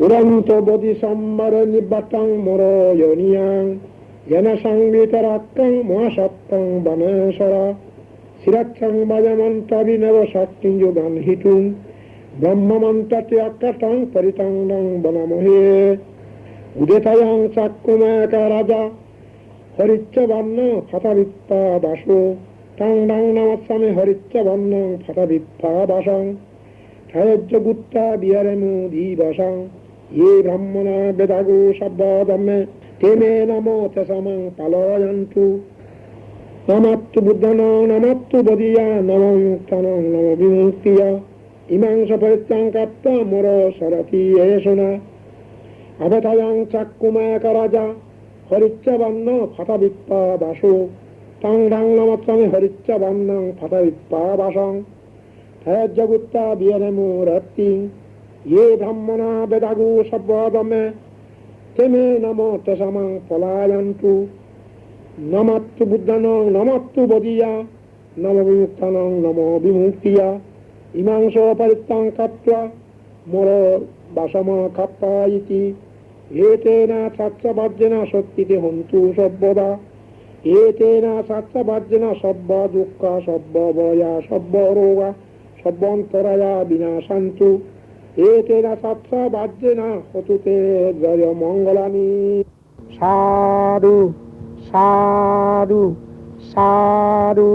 উড়ন্ত বদি সম্মারণি বাটাং মরয়নিয়াং জ্ঞান সংবিতরাক্কাং মহাসত্তং বনেশ্বরা শিরাক্ষাং বাজমন্ত্রবিনব শক্তিং যোগান হিতুং ব্রহ্মমন্ত্রতে অক্ষাটং পরিতং নং বনমহে উদেতায়াং চাক্ষুমায়কা রাজা হরিচ্ছবর্ণ ফতাবিত্তা বাসো টং ডাং নমস্বামে হরিচ্ছবর্ণ ফতাবিত্তা বাসং ঠায়জ্য গুত্তা বিহারেমু দিবসং ये ब्रह्मणा वेदागो शब्दमे ते मे नमो तसमं पालयन्तु नमत्तु बुद्धनो नमत्तु बदीया नमो मुक्तनो नमो विमुक्तिया ইমাং সপরিত্যাং কাপ্ত মোর সরতি এসুনা অবতায়াং চাক্কুমায়ক রাজা হরিচ্চ বন্ন ফটা বিপ্পা বাসু তাং ডাং নমত্রামি হরিচ্চ বন্নং ফটা বিপ্পা বাসং জগুত্তা বিয়রে মুরত্তি ইয়ে ব্রাহ্মণা বেদাগু সব্বদমে তেমে নম তেসামাং পলায়ন্তু নমাত্তু বুদ্ধনং নমাত্তু বদিয়া নম বিমুক্তানং নম বিমুক্তিয়া ইমাংস পরিত্যাং কাত্বা মোর বাসম কাপ্পা ইতি এতেন সাৎসবাজ্যেন শক্তিতে হন্তু সব্যদা এতেন সাৎসবাজ্যেন সব্য দুঃখ সব্য বয়া সব্য রোগা সব্যন্তরায়া বিনাশান্তু এতেন সাৎসবাজ্যেন হতুতে জয় মঙ্গলানি। সাধু সাধু সাধু।